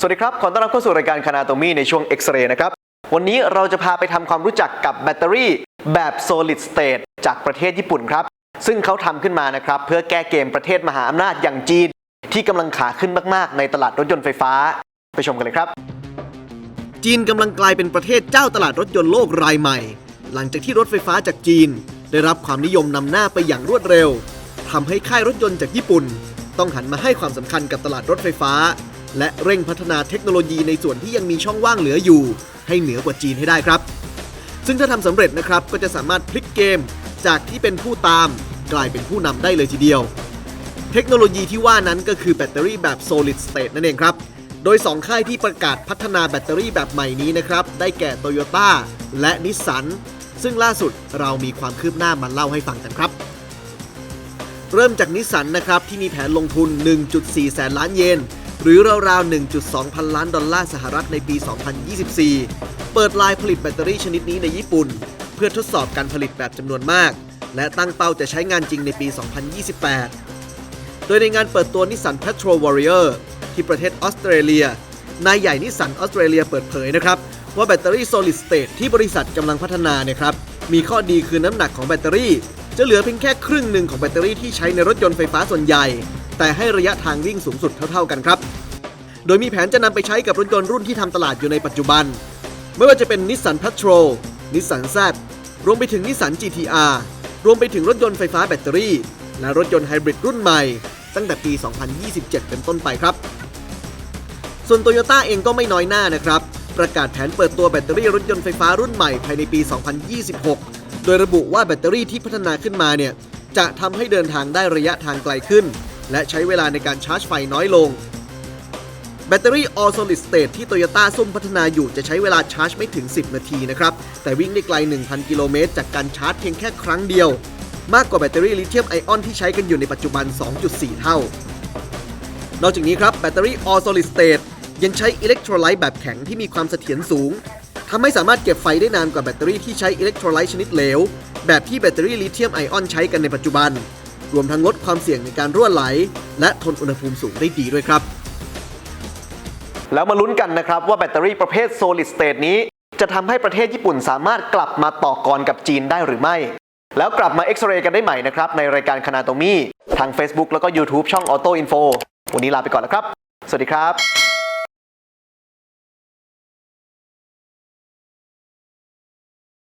สวัสดีครับ ขอต้อนรับเข้าสู่รายการคณาโตมีในช่วงเอ็กซเรย์นะครับ วันนี้เราจะพาไปทำความรู้จักกับแบตเตอรี่แบบ solid state จากประเทศญี่ปุ่นครับ ซึ่งเขาทำขึ้นมานะครับ เพื่อแก้เกมประเทศมหาอำนาจอย่างจีน ที่กำลังขาขึ้นมากๆ ในตลาดรถยนต์ไฟฟ้า ไปชมกันเลยครับ จีนกำลังกลายเป็นประเทศเจ้าตลาดรถยนต์โลกรายใหม่ หลังจากที่รถไฟฟ้าจากจีน ได้รับความนิยมนำหน้าไปอย่างรวดเร็วทำให้ค่ายรถยนต์จากญี่ปุ่น ต้องหันมาให้ความสำคัญกับตลาดรถไฟฟ้า และเร่งพัฒนาเทคโนโลยีในส่วนที่ยังมีช่องว่างเหลืออยู่ ให้เหนือกว่าจีนให้ได้ครับ ซึ่งถ้าทำสำเร็จนะครับก็จะสามารถพลิกเกม จากที่เป็นผู้ตาม กลายเป็นผู้นำได้เลยทีเดียว เทคโนโลยีที่ว่านั้นก็คือแบตเตอรี่แบบ solid state นั่นเองครับ โดย 2 ค่ายที่ประกาศพัฒนาแบตเตอรี่แบบใหม่นี้นะครับได้แก่ Toyota และนิสสันซึ่งล่าสุดเรามีความคืบหน้ามาเล่าให้ฟังกันครับเริ่มจากนิสสันนะครับที่มีแผนลงทุน 1.4 แสนล้านเยน หรือราวๆ 1.2 พันล้านดอลลาร์สหรัฐในปี 2024 เปิดลายผลิตแบตเตอรี่ชนิดนี้ในญี่ปุ่น เพื่อทดสอบการผลิตแบบจำนวนมาก และตั้งเป้าจะใช้งานจริงในปี 2028 โดยในงานเปิดตัวนิสสัน Petrol Warrior ที่ประเทศออสเตรเลีย นายใหญ่นิสสันออสเตรเลียเปิดเผยนะครับ ว่าแบตเตอรี่ solid state ที่บริษัทกำลังพัฒนาเนี่ยครับ มีข้อดีคือน้ำหนักของแบตเตอรี่ จะเหลือเพียงแค่ครึ่งหนึ่งของแบตเตอรี่ที่ใช้ในรถยนต์ไฟฟ้าส่วนใหญ่ แต่ให้ระยะทางวิ่งสูงสุดเท่า ๆกันครับ โดยมีแผนจะนำไปใช้กับรถยนต์รุ่นที่ทำตลาดอยู่ในปัจจุบัน ไม่ว่าจะเป็นนิสสัน Patrol นิสสัน Z รวมไปถึงนิสสัน GTR รวมไปถึงรถยนต์ไฟฟ้าแบตเตอรี่ และรถยนต์ไฮบริดรุ่นใหม่ ตั้งแต่ปี 2027 เป็นต้นไปครับ ส่วนโตโยต้าเองก็ไม่น้อยหน้านะครับ ประกาศแผนเปิดตัวแบตเตอรี่รถยนต์ไฟฟ้ารุ่นใหม่ภายในปี 2026 โดยระบุว่าแบตเตอรี่ที่พัฒนาขึ้นมาเนี่ยจะทำให้เดินทางได้ระยะทางไกลขึ้น และใช้เวลาในการชาร์จไฟน้อยลง แบตเตอรี่ All Solid State ที่โตโยต้าซุ่มพัฒนาอยู่จะใช้เวลาชาร์จไม่ถึง 10 นาทีนะครับ แต่วิ่งได้ไกล 1,000 กิโลเมตรจากการชาร์จเพียงแค่ครั้งเดียว มากกว่าแบตเตอรี่ลิเธียมไอออนที่ใช้กันอยู่ในปัจจุบัน 2.4 เท่า นอกจากนี้ครับแบตเตอรี่ All Solid State ยังใช้อิเล็กโทรไลต์แบบแข็งที่มีความเสถียรสูงทำให้สามารถเก็บไฟได้นานกว่าแบตเตอรี่ที่ใช้อิเล็กโทรไลต์ชนิดเหลว แบบที่แบตเตอรี่ลิเธียมไอออนใช้กันในปัจจุบัน รวมทั้งลดความเสี่ยงในการรั่วไหล และทนอุณหภูมิสูงได้ดีด้วยครับ แล้วมาลุ้นกันนะครับว่าแบตเตอรี่ประเภท solid state นี้ จะทำให้ประเทศญี่ปุ่นสามารถกลับมาต่อกรกับจีนได้หรือไม่ แล้วกลับมาเอ็กซเรย์กันได้ใหม่นะครับในรายการคณาโตมีทาง Facebook แล้วก็ YouTube ช่อง Auto Info วันนี้ลาไปก่อนแล้วครับ สวัสดีครับ